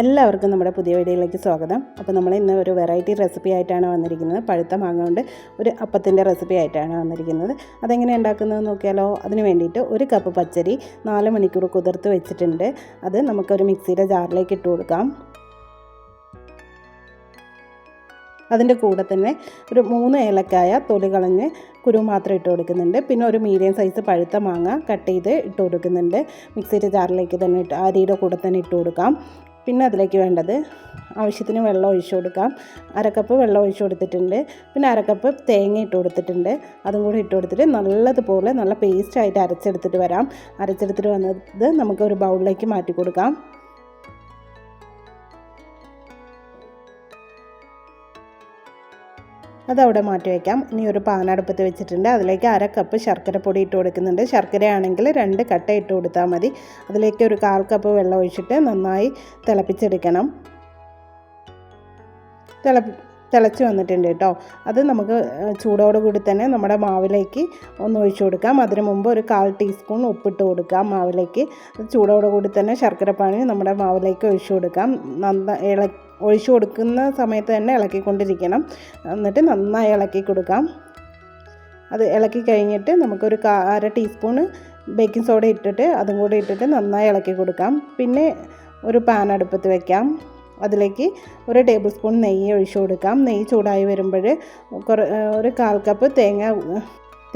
എല്ലാവർക്കും നമ്മുടെ പുതിയ വീഡിയോയിലേക്ക് സ്വാഗതം. അപ്പോൾ നമ്മൾ ഇന്ന് ഒരു വെറൈറ്റി റെസിപ്പി ആയിട്ടാണ് വന്നിരിക്കുന്നത്. പഴുത്ത മാങ്ങ കൊണ്ട് ഒരു അപ്പത്തിന്റെ റെസിപ്പി ആയിട്ടാണ് വന്നിരിക്കുന്നത്. അതെങ്ങനെ ഉണ്ടാക്കുന്നത് നോക്കിയാലോ? അതിന് വേണ്ടിയിട്ട് ഒരു കപ്പ് പച്ചരി നാല് മണിക്കൂർ കുതിർത്ത് വെച്ചിട്ടുണ്ട്. അത് നമുക്കൊരു മിക്സിയുടെ ജാറിലേക്ക് ഇട്ട് കൊടുക്കാം. അതിന്റെ കൂടെ തന്നെ ഒരു മൂന്ന് ഏലക്കായ തൊലി കളഞ്ഞ് കുരു മാത്രം ഇട്ട് കൊടുക്കുന്നുണ്ട്. പിന്നെ ഒരു മീഡിയം സൈസ് പഴുത്ത മാങ്ങ കട്ട് ചെയ്ത് ഇട്ട് കൊടുക്കുന്നുണ്ട്. മിക്സിയുടെ ജാറിലേക്ക് തന്നെ ഇട്ട് അരിയുടെ കൂടെ തന്നെ ഇട്ട് കൊടുക്കാം. പിന്നെ അതിലേക്ക് വേണ്ടത് ആവശ്യത്തിന് വെള്ളം ഒഴിച്ചു കൊടുക്കാം. അരക്കപ്പ് വെള്ളം ഒഴിച്ചു കൊടുത്തിട്ടുണ്ട്. പിന്നെ അരക്കപ്പ് തേങ്ങ ഇട്ട് കൊടുത്തിട്ടുണ്ട്. അതും കൂടി ഇട്ട് കൊടുത്തിട്ട് നല്ലതുപോലെ നല്ല പേസ്റ്റായിട്ട് അരച്ചെടുത്തിട്ട് വരാം. അരച്ചെടുത്തിട്ട് വന്നത് നമുക്ക് ഒരു ബൗളിലേക്ക് മാറ്റി കൊടുക്കാം. അതവിടെ മാറ്റി വയ്ക്കാം. ഇനി ഒരു പാനടുപ്പത്ത് വെച്ചിട്ടുണ്ട്. അതിലേക്ക് അര കപ്പ് ശർക്കര പൊടി ഇട്ട് കൊടുക്കുന്നുണ്ട്. ശർക്കരയാണെങ്കിൽ രണ്ട് കട്ട ഇട്ട് കൊടുത്താൽ മതി. അതിലേക്ക് ഒരു കാൽ കപ്പ് വെള്ളം ഒഴിച്ചിട്ട് നന്നായി തിളപ്പിച്ചെടുക്കണം. തിളപ്പി തിളച്ച് വന്നിട്ടുണ്ട് കേട്ടോ. അത് നമുക്ക് ചൂടോട് കൂടി തന്നെ നമ്മുടെ മാവിലേക്ക് ഒന്ന് ഒഴിച്ചു കൊടുക്കാം. അതിന് മുമ്പ് ഒരു കാൽ ടീസ്പൂൺ ഉപ്പിട്ട് കൊടുക്കാം മാവിലേക്ക്. ചൂടോട് കൂടി തന്നെ ശർക്കരപ്പാനി നമ്മുടെ മാവിലേക്ക് ഒഴിച്ചു കൊടുക്കാം. നന്ന ഇള ഒഴിച്ചു കൊടുക്കുന്ന സമയത്ത് തന്നെ ഇളക്കിക്കൊണ്ടിരിക്കണം. എന്നിട്ട് നന്നായി ഇളക്കി കൊടുക്കാം. അത് ഇളക്കി കഴിഞ്ഞിട്ട് നമുക്കൊരു അര ടീസ്പൂണ് ബേക്കിംഗ് സോഡ ഇട്ടിട്ട് അതും കൂടി ഇട്ടിട്ട് നന്നായി ഇളക്കി കൊടുക്കാം. പിന്നെ ഒരു പാൻ അടുപ്പത്ത് വെക്കാം. അതിലേക്ക് ഒരു ടേബിൾ സ്പൂൺ നെയ്യ് ഒഴിച്ചു കൊടുക്കാം. നെയ്യ് ചൂടായി വരുമ്പോൾ കുറേ ഒരു കാൽ കപ്പ് തേങ്ങ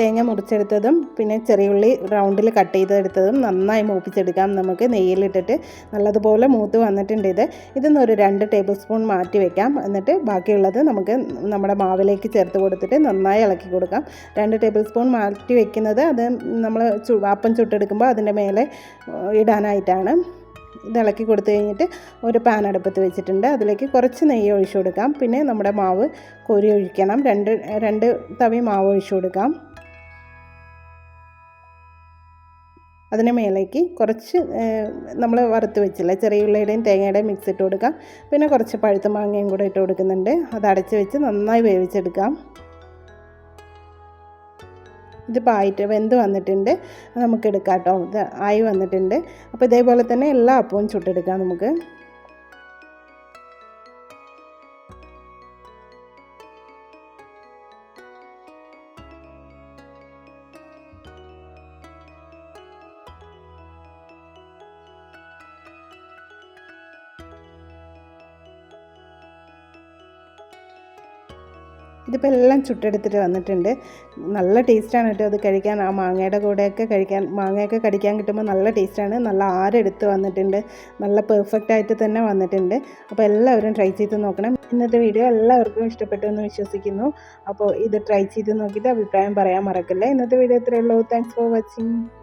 തേങ്ങ മുറിച്ചെടുത്തതും പിന്നെ ചെറിയുള്ളി റൗണ്ടിൽ കട്ട് ചെയ്തെടുത്തതും നന്നായി മൂപ്പിച്ചെടുക്കാം. നമുക്ക് നെയ്യിലിട്ടിട്ട് നല്ലതുപോലെ മൂത്ത് വന്നിട്ടുണ്ട് ഇത്. ഇതിന്ന് ഒരു രണ്ട് ടേബിൾ സ്പൂൺ മാറ്റി വെക്കാം. എന്നിട്ട് ബാക്കിയുള്ളത് നമുക്ക് നമ്മുടെ മാവിലേക്ക് ചേർത്ത് കൊടുത്തിട്ട് നന്നായി ഇളക്കി കൊടുക്കാം. രണ്ട് ടേബിൾ സ്പൂൺ മാറ്റി വെക്കുന്നത് അത് നമ്മൾ അപ്പം ചുട്ടെടുക്കുമ്പോൾ അതിന്റെ മേലെ ഇടാനായിട്ടാണ്. ഇളക്കി കൊടുത്തു കഴിഞ്ഞിട്ട് ഒരു പാൻ അടുപ്പത്ത് വെച്ചിട്ടുണ്ട്. അതിലേക്ക് കുറച്ച് നെയ്യ് ഒഴിച്ചു കൊടുക്കാം. പിന്നെ നമ്മുടെ മാവ് കോരി ഒഴിക്കണം. രണ്ട് രണ്ട് തവി മാവ് ഒഴിച്ചു കൊടുക്കാം. അതിന് മേലേക്ക് കുറച്ച് നമ്മൾ വറുത്ത് വെച്ചില്ല ചെറിയ ഉള്ളിയുടെയും തേങ്ങയുടെയും മിക്സ് ഇട്ട് കൊടുക്കാം. പിന്നെ കുറച്ച് പഴുത്ത മാങ്ങയും കൂടെ ഇട്ട് കൊടുക്കുന്നുണ്ട്. അത് അടച്ച് വെച്ച് നന്നായി വേവിച്ചെടുക്കാം. ഇതിപ്പോൾ ആയിട്ട് വെന്ത് വന്നിട്ടുണ്ട്. നമുക്ക് എടുക്കാം കേട്ടോ ഇത് ആയി വന്നിട്ടുണ്ട്. അപ്പോൾ ഇതേപോലെ തന്നെ എല്ലാ അപ്പവും ചുട്ടെടുക്കാം നമുക്ക്. ഇതിപ്പോൾ എല്ലാം ചുട്ടെടുത്തിട്ട് വന്നിട്ടുണ്ട്. നല്ല ടേസ്റ്റാണ് കേട്ടോ അത് കഴിക്കാൻ. ആ മാങ്ങയുടെ കൂടെയൊക്കെ കഴിക്കാൻ മാങ്ങയൊക്കെ കടിക്കാൻ കിട്ടുമ്പോൾ നല്ല ടേസ്റ്റാണ്. നല്ല ആരെടുത്ത് വന്നിട്ടുണ്ട്. നല്ല പെർഫെക്റ്റ് ആയിട്ട് തന്നെ വന്നിട്ടുണ്ട്. അപ്പോൾ എല്ലാവരും ട്രൈ ചെയ്ത് നോക്കണം. ഇന്നത്തെ വീഡിയോ എല്ലാവർക്കും ഇഷ്ടപ്പെട്ടു എന്ന് വിശ്വസിക്കുന്നു. അപ്പോൾ ഇത് ട്രൈ ചെയ്ത് നോക്കിയിട്ട് അഭിപ്രായം പറയാൻ മറക്കില്ല. ഇന്നത്തെ വീഡിയോ ഇത്രയേ ഉള്ളൂ. Thanks for watching